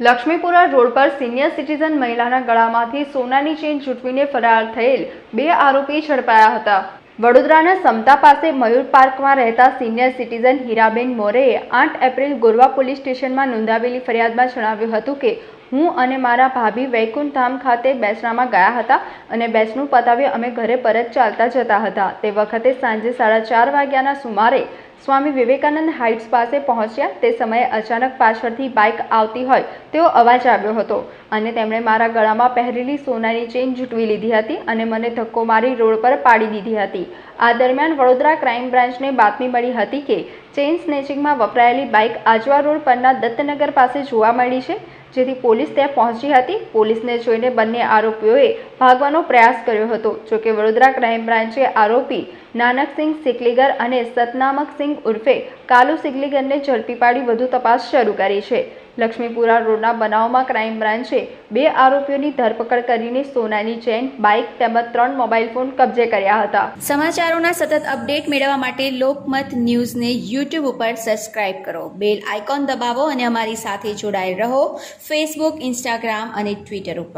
Laxmipura road પર senior citizen મહિલાના ગળામાંથી સોનાની ચેન ચૂંટવીને ફરાર થયેલ બે આરોપી ઝડપાયા હતા. વડોદરાના સમતા પાસે મયુર પાર્કમાં રહેતા સિનિયર સિટીઝન હીરાબેન મોરેએ આઠ એપ્રિલ ગોરવા પોલીસ સ્ટેશનમાં નોંધાવેલી ફરિયાદમાં જણાવ્યું હતું કે હું અને મારા ભાભી વૈકુંઠધામ ખાતે બેસણામાં ગયા હતા અને બેસણું પતાવી અમે ઘરે પરત ચાલતા જતા હતા. તે વખતે સાંજે સાડા ચાર વાગ્યાના સુમારે સ્વામી વિવેકાનંદ હાઇટ્સ પાસે પહોંચ્યા. તે સમયે અચાનક પાછળથી બાઇક આવતી હોય તેવો અવાજ આવ્યો હતો અને તેમણે મારા ગળામાં પહેરેલી સોનાની ચેન ઝૂંટવી લીધી હતી અને મને ધક્કો મારી રોડ પર પાડી દીધી હતી. આ દરમિયાન વડોદરા ક્રાઇમ બ્રાન્ચને બાતમી મળી હતી કે ચેઇન સ્નેચિંગમાં વપરાયેલી બાઇક આજવા રોડ પરના દત્તનગર પાસે જોવા મળી છે. જેથી પોલીસ ત્યાં પહોંચી હતી. પોલીસને જોઈને બંને આરોપીઓએ ભાગવાનો પ્રયાસ કર્યો હતો. જોકે વડોદરા ક્રાઇમ બ્રાન્ચે આરોપી નાનકસિંહ સિકલીગર અને સતનામકસિંહ ઉર્ફે કાલુ સિકલીગરને ઝડપી પાડી વધુ તપાસ શરૂ કરી છે. લક્ષ્મીપુરા રોડના બનાવમાં ક્રાઇમ બ્રાન્ચે બે આરોપીઓની ધરપકડ કરીને સોનાની ચેન, બાઇક તેમજ ત્રણ મોબાઈલ ફોન કબજે કર્યા હતા. સમાચારોના સતત અપડેટ મેળવવા માટે લોકમત ન્યૂઝને યુટ્યુબ ઉપર સબસ્ક્રાઇબ કરો. બેલ આઇકોન દબાવો અને અમારી સાથે જોડાયેલ રહો. ફેસબુક ઇન્સ્ટાગ્રામ અને ટ્વિટર ઉપર.